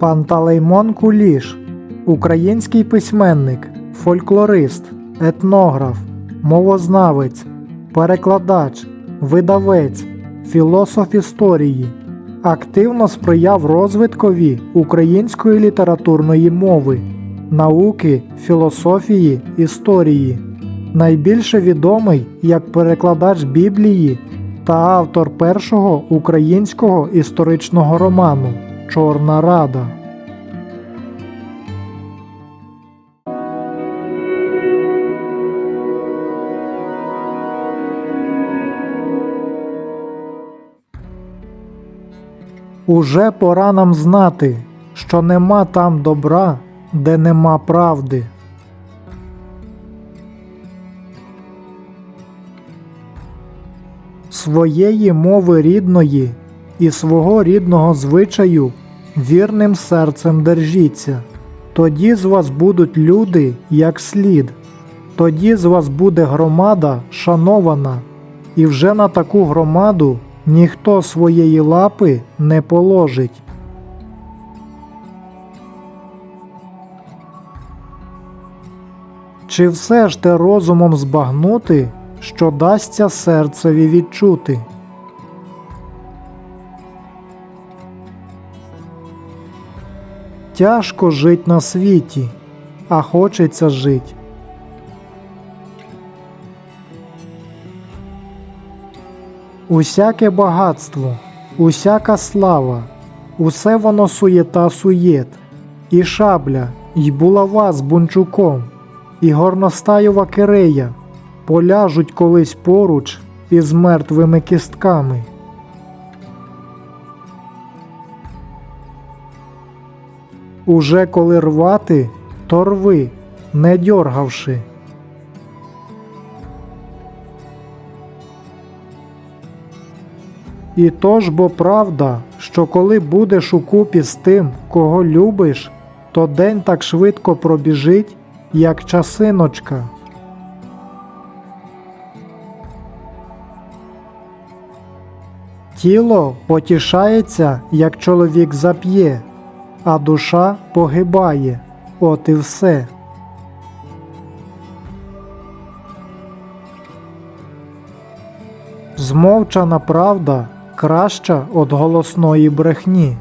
Пантелеймон Куліш, український письменник, фольклорист, етнограф, мовознавець, перекладач, видавець, філософ історії. Активно сприяв розвиткові української літературної мови, науки, філософії, історії. Найбільше відомий як перекладач Біблії та автор першого українського історичного роману Чорна Рада. Уже пора нам знати, що нема там добра, де нема правди. Своєї мови рідної і свого рідного звичаю вірним серцем держіться. Тоді з вас будуть люди як слід, тоді з вас буде громада шанована, і вже на таку громаду ніхто своєї лапи не положить. Чи все ж те розумом збагнути, що дасться серцеві відчути? Тяжко жить на світі, а хочеться жить. Усяке багатство, усяка слава, усе воно суєта суєт, і шабля, й булава з бунчуком, і горностаєва кирея поляжуть колись поруч із мертвими кістками. Уже коли рвати, то рви, не дьоргавши. І то ж бо правда, що коли будеш укупі з тим, кого любиш, то день так швидко пробіжить, як часиночка. Тіло потішається, як чоловік зап'є, а душа погибає, от і все. Змовчана правда краща від голосної брехні.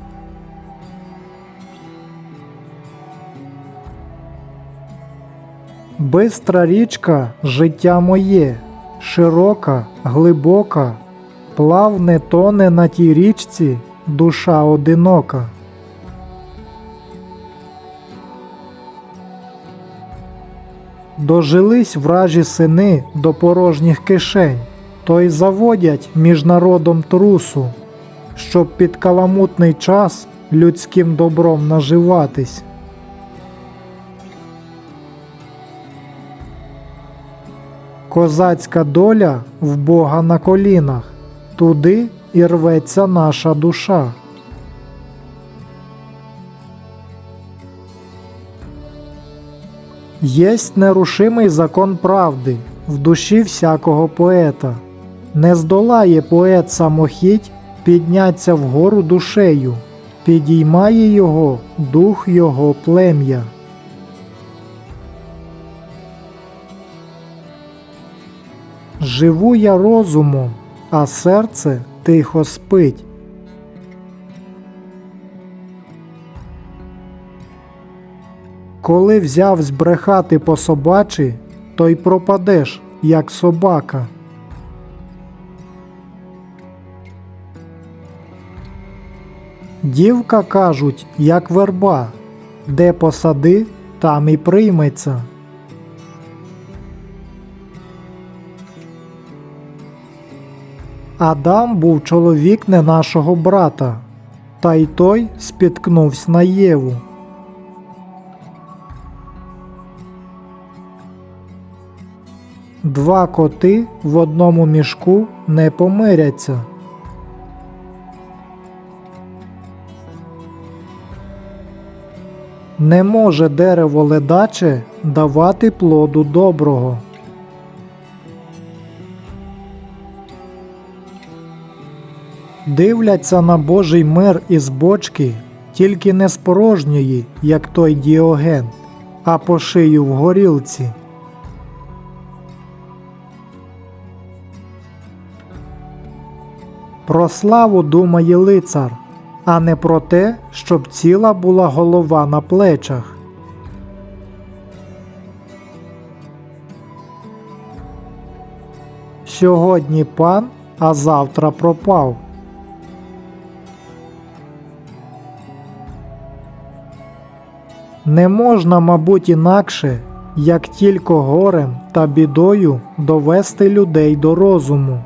Бистра річка життя моє, широка, глибока, плавне тоне на тій річці душа одинока. Дожились вражі сини до порожніх кишень, то й заводять між народом трусу, щоб під каламутний час людським добром наживатись. Козацька доля в Бога на колінах, туди і рветься наша душа. Єсть нерушимий закон правди в душі всякого поета. Не здолає поет самохідь підняться вгору душею, підіймає його дух його плем'я. Живу я розумом, а серце тихо спить. Коли взяв збрехати по собачі, то й пропадеш, як собака. Дівка кажуть, як верба, де посади, там і прийметься. Адам був чоловік не нашого брата, та й той спіткнувся на Єву. Два коти в одному мішку не помиряться. Не може дерево ледаче давати плоду доброго. Дивляться на Божий мир із бочки, тільки не з порожньої, як той Діоген, а по шию в горілці. Про славу думає лицар, а не про те, щоб ціла була голова на плечах. Сьогодні пан, а завтра пропав. Не можна, мабуть, інакше, як тільки горем та бідою довести людей до розуму.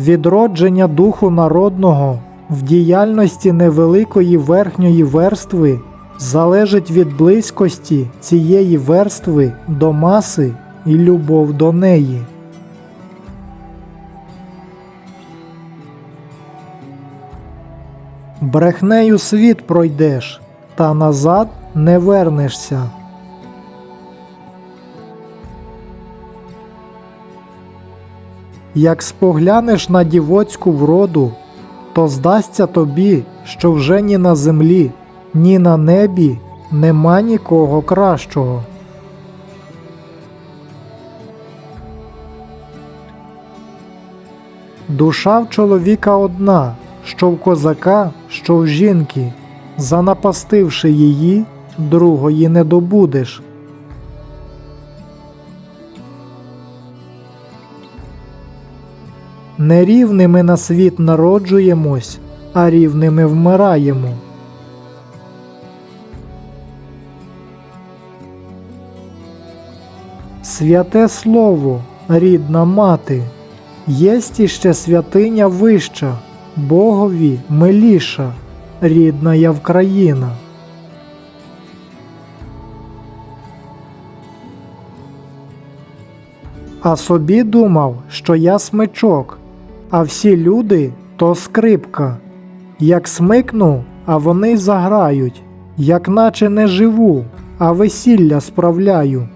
Відродження духу народного в діяльності невеликої верхньої верстви залежить від близькості цієї верстви до маси і любов до неї. Брехнею світ пройдеш, та назад не вернешся. Як споглянеш на дівоцьку вроду, то здасться тобі, що вже ні на землі, ні на небі нема нікого кращого. Душа в чоловіка одна, що в козака, що в жінки, занапастивши її, другої не добудеш. Нерівними на світ народжуємось, а рівними вмираємо. Святе Слово, рідна мати, єсть іще святиня вища, Богові миліша, рідна я Вкраїна. А собі думав, що я смичок, а всі люди то скрипка. Як смикну, а вони заграють, як наче не живу, а весілля справляю.